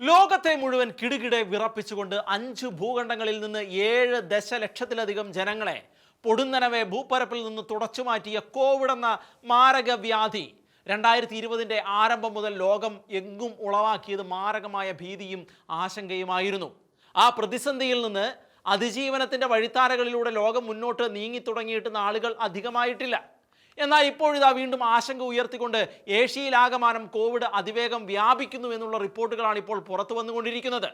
ലോകത്തെ മുഴുവൻ കിടുകിടെ വിറപ്പിച്ചുകൊണ്ട് അഞ്ച് ഭൂഖണ്ഡങ്ങളിൽ നിന്ന് ഏഴ് ദശലക്ഷത്തിലധികം ജനങ്ങളെ പൊടുന്നനവെ ഭൂപ്പരപ്പിൽ നിന്ന് തുടച്ചു മാറ്റിയ കോവിഡ് എന്ന മാരകവ്യാധി രണ്ടായിരത്തി ഇരുപതിന്റെ ആരംഭം മുതൽ ലോകം എങ്ങും ഉളവാക്കിയത് മാരകമായ ഭീതിയും ആശങ്കയുമായിരുന്നു. ആ പ്രതിസന്ധിയിൽ നിന്ന് അതിജീവനത്തിന്റെ വഴിത്താരകളിലൂടെ ലോകം മുന്നോട്ട് നീങ്ങി തുടങ്ങിയിട്ട് നാളുകൾ അധികമായിട്ടില്ല. എന്നാൽ ഇപ്പോഴിതാ വീണ്ടും ആശങ്ക ഉയർത്തിക്കൊണ്ട് ഏഷ്യയിലാകമാനം കോവിഡ് അതിവേഗം വ്യാപിക്കുന്നു എന്നുള്ള റിപ്പോർട്ടുകളാണ് ഇപ്പോൾ പുറത്തു വന്നുകൊണ്ടിരിക്കുന്നത്.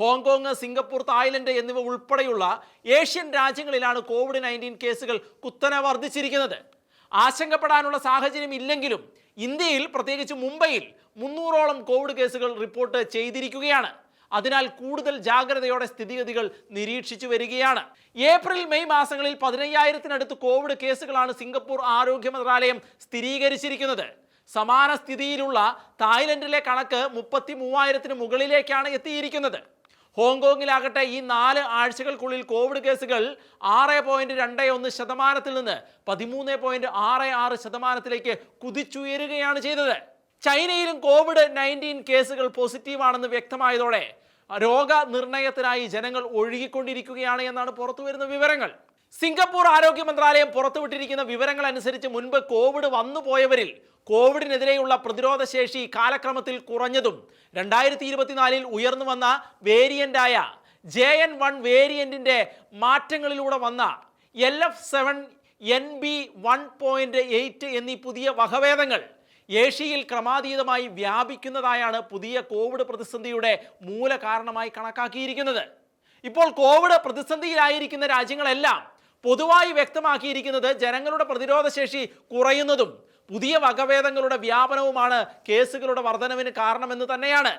ഹോങ്കോങ് സിംഗപ്പൂർ തായ്ലൻഡ് എന്നിവ ഉൾപ്പെടെയുള്ള ഏഷ്യൻ രാജ്യങ്ങളിലാണ് കോവിഡ് നയന്റീൻ കേസുകൾ കുത്തനെ വർദ്ധിച്ചിരിക്കുന്നത്. ആശങ്കപ്പെടാനുള്ള സാഹചര്യം ഇല്ലെങ്കിലും ഇന്ത്യയിൽ പ്രത്യേകിച്ച് മുംബൈയിൽ മുന്നൂറോളം കോവിഡ് കേസുകൾ റിപ്പോർട്ട് ചെയ്തിരിക്കുകയാണ്. അതിനാൽ കൂടുതൽ ജാഗ്രതയോടെ സ്ഥിതിഗതികൾ നിരീക്ഷിച്ചു വരികയാണ്. ഏപ്രിൽ മെയ് മാസങ്ങളിൽ പതിനയ്യായിരത്തിനടുത്ത് കോവിഡ് കേസുകളാണ് സിംഗപ്പൂർ ആരോഗ്യ മന്ത്രാലയം സ്ഥിരീകരിച്ചിരിക്കുന്നത്. സമാന സ്ഥിതിയിലുള്ള തായ്ലൻഡിലെ കണക്ക് മുപ്പത്തി മൂവായിരത്തിന് മുകളിലേക്കാണ് എത്തിയിരിക്കുന്നത്. ഹോങ്കോങ്ങിലാകട്ടെ ഈ നാല് ആഴ്ചകൾക്കുള്ളിൽ കോവിഡ് കേസുകൾ ആറ് പോയിന്റ് രണ്ട് ഒന്ന് ശതമാനത്തിൽ നിന്ന് പതിമൂന്ന് പോയിന്റ് ആറ് ആറ് ശതമാനത്തിലേക്ക് കുതിച്ചുയരുകയാണ് ചെയ്തത്. ചൈനയിലും കോവിഡ് നയന്റീൻ കേസുകൾ പോസിറ്റീവാണെന്ന് വ്യക്തമായതോടെ രോഗനിർണയത്തിനായി ജനങ്ങൾ ഒഴുകിക്കൊണ്ടിരിക്കുകയാണ് എന്നാണ് പുറത്തുവരുന്ന വിവരങ്ങൾ. സിംഗപ്പൂർ ആരോഗ്യ മന്ത്രാലയം പുറത്തുവിട്ടിരിക്കുന്ന വിവരങ്ങൾ അനുസരിച്ച് മുൻപ് കോവിഡ് വന്നുപോയവരിൽ കോവിഡിനെതിരെയുള്ള പ്രതിരോധ ശേഷി കാലക്രമത്തിൽ കുറഞ്ഞതും രണ്ടായിരത്തി ഇരുപത്തിനാലിൽ ഉയർന്നു വന്ന വേരിയന്റായ ജെ എൻ വൺ വേരിയന്റിന്റെ മാറ്റങ്ങളിലൂടെ വന്ന L F seven N B one point eight എന്നീ പുതിയ വകഭേദങ്ങൾ ഏഷ്യയിൽ ക്രമാതീതമായി വ്യാപിക്കുന്നതായാണ് പുതിയ കോവിഡ് പ്രതിസന്ധിയുടെ മൂല കാരണമായി കണക്കാക്കിയിരിക്കുന്നത്. ഇപ്പോൾ കോവിഡ് പ്രതിസന്ധിയിലായിരിക്കുന്ന രാജ്യങ്ങളെല്ലാം പൊതുവായി വ്യക്തമാക്കിയിരിക്കുന്നത് ജനങ്ങളുടെ പ്രതിരോധ ശേഷി കുറയുന്നതും പുതിയ വകഭേദങ്ങളുടെ വ്യാപനവുമാണ് കേസുകളുടെ വർധനവിന് കാരണമെന്ന് തന്നെയാണ്.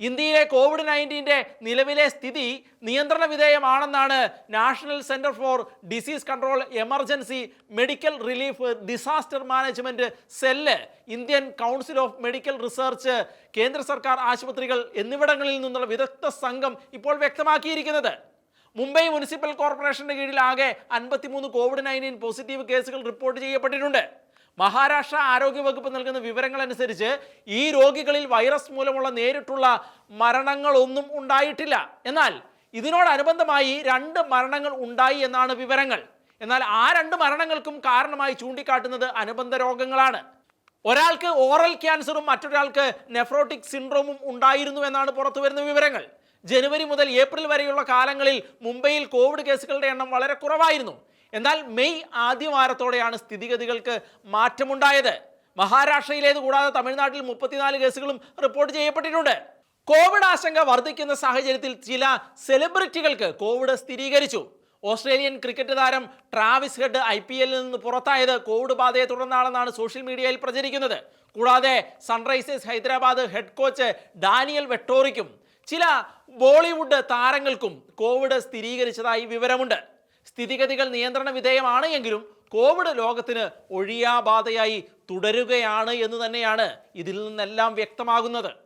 ഇന്ത്യയിലെ കോവിഡ് നയന്റീന്റെ നിലവിലെ സ്ഥിതി നിയന്ത്രണ വിധേയമാണെന്നാണ് national centre for disease control emergency medical relief disaster management cell Indian council of medical research കേന്ദ്ര സർക്കാർ ആശുപത്രികൾ എന്നിവിടങ്ങളിൽ നിന്നുള്ള വിദഗ്ധ സംഘം ഇപ്പോൾ വ്യക്തമാക്കിയിരിക്കുന്നത്. മുംബൈ മുനിസിപ്പൽ കോർപ്പറേഷന്റെ കീഴിൽ ആകെ അൻപത്തിമൂന്ന് കോവിഡ് നയന്റീൻ പോസിറ്റീവ് കേസുകൾ റിപ്പോർട്ട് ചെയ്യപ്പെട്ടിട്ടുണ്ട്. മഹാരാഷ്ട്ര ആരോഗ്യവകുപ്പ് നൽകുന്ന വിവരങ്ങൾ അനുസരിച്ച് ഈ രോഗികളിൽ വൈറസ് മൂലമുള്ള നേരിട്ടുള്ള മരണങ്ങളൊന്നും ഉണ്ടായിട്ടില്ല. എന്നാൽ ഇതിനോടനുബന്ധമായി രണ്ട് മരണങ്ങൾ ഉണ്ടായി എന്നാണ് വിവരങ്ങൾ. എന്നാൽ ആ രണ്ട് മരണങ്ങൾക്കും കാരണമായി ചൂണ്ടിക്കാട്ടുന്നത് അനുബന്ധ രോഗങ്ങളാണ്. ഒരാൾക്ക് ഓറൽ ക്യാൻസറും മറ്റൊരാൾക്ക് നെഫ്രോട്ടിക് സിൻഡ്രോമും ഉണ്ടായിരുന്നു എന്നാണ് പുറത്തുവരുന്ന വിവരങ്ങൾ. ജനുവരി മുതൽ ഏപ്രിൽ വരെയുള്ള കാലങ്ങളിൽ മുംബൈയിൽ കോവിഡ് കേസുകളുടെ എണ്ണം വളരെ കുറവായിരുന്നു. എന്നാൽ മെയ് ആദ്യവാരത്തോടെയാണ് സ്ഥിതിഗതികൾക്ക് മാറ്റമുണ്ടായത്. മഹാരാഷ്ട്രയിലേത് കൂടാതെ തമിഴ്നാട്ടിൽ മുപ്പത്തിനാല് കേസുകളും റിപ്പോർട്ട് ചെയ്യപ്പെട്ടിട്ടുണ്ട്. കോവിഡ് ആശങ്ക വർദ്ധിക്കുന്ന സാഹചര്യത്തിൽ ചില സെലിബ്രിറ്റികൾക്ക് കോവിഡ് സ്ഥിരീകരിച്ചു. ഓസ്ട്രേലിയൻ ക്രിക്കറ്റ് താരം ട്രാവിസ് ഹെഡ് ഐ പി എല്ലിൽ നിന്ന് പുറത്തായത് കോവിഡ് ബാധയെ തുടർന്നാണെന്നാണ് സോഷ്യൽ മീഡിയയിൽ പ്രചരിക്കുന്നത്. കൂടാതെ Sunrisers Hyderabad head coach Daniel വെട്ടോറിക്കും ചില ബോളിവുഡ് താരങ്ങൾക്കും കോവിഡ് സ്ഥിരീകരിച്ചതായി വിവരമുണ്ട്. സ്ഥിതിഗതികൾ നിയന്ത്രണ വിധേയമാണ് എങ്കിലും കോവിഡ് ലോകത്തിന് ഒഴിയാബാധയായി തുടരുകയാണ് എന്ന് തന്നെയാണ് ഇതിൽ നിന്നെല്ലാം വ്യക്തമാകുന്നത്.